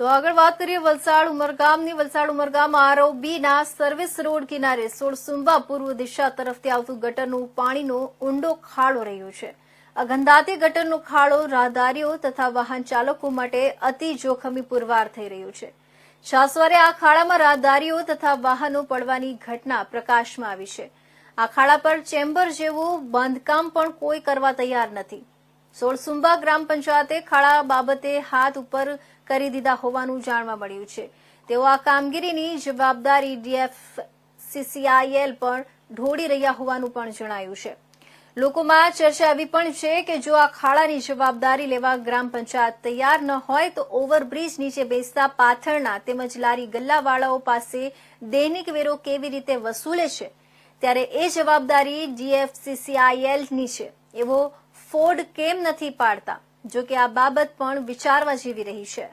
તો આગળ વાત કરીએ વલસાડ ઉમરગામની. વલસાડ ઉમરગામ આરઓબીના સર્વિસ રોડ કિનારે સોળસુંબા પૂર્વ દિશા તરફથી આવતું ગટરનું પાણીનો ઊંડો ખાડો રહ્યો છે. આ ગંધાતી ગટરનો ખાડો રાહદારીઓ તથા વાહન ચાલકો માટે અતિ જોખમી પુરવાર થઈ રહ્યું છે. છાસવારે આ ખાડામાં રાહદારીઓ તથા વાહનો પડવાની ઘટના પ્રકાશમાં આવી છે. આ ખાડા પર ચેમ્બર જેવું બાંધકામ પણ કોઈ કરવા તૈયાર નથી. સોળસુંબા ગ્રામ પંચાયતે ખાડા બાબતે હાથ ઉપર કરી દીધા હોવાનું જાણવા મળ્યું છે. તેઓ આ કામગીરીની જવાબદારી ડીએફ સીસીઆઈએલ પણ ઢોળી રહ્યા હોવાનું પણ જણાયું છે. લોકોમાં ચર્ચા એવી પણ છે કે જો આ ખાડાની જવાબદારી લેવા ગ્રામ પંચાયત તૈયાર ન હોય તો ઓવરબ્રિજ નીચે બેસતા પાથરના તેમજ લારી ગલ્લાવાળાઓ પાસે દૈનિક વેરો કેવી રીતે વસૂલે છે? ત્યારે એ જવાબદારી ડીએફસીસીઆઈએલની છે. એવો ફોડ કેમ નથી પાડતા? જો કે આ બાબત પણ વિચારવા જેવી રહી છે.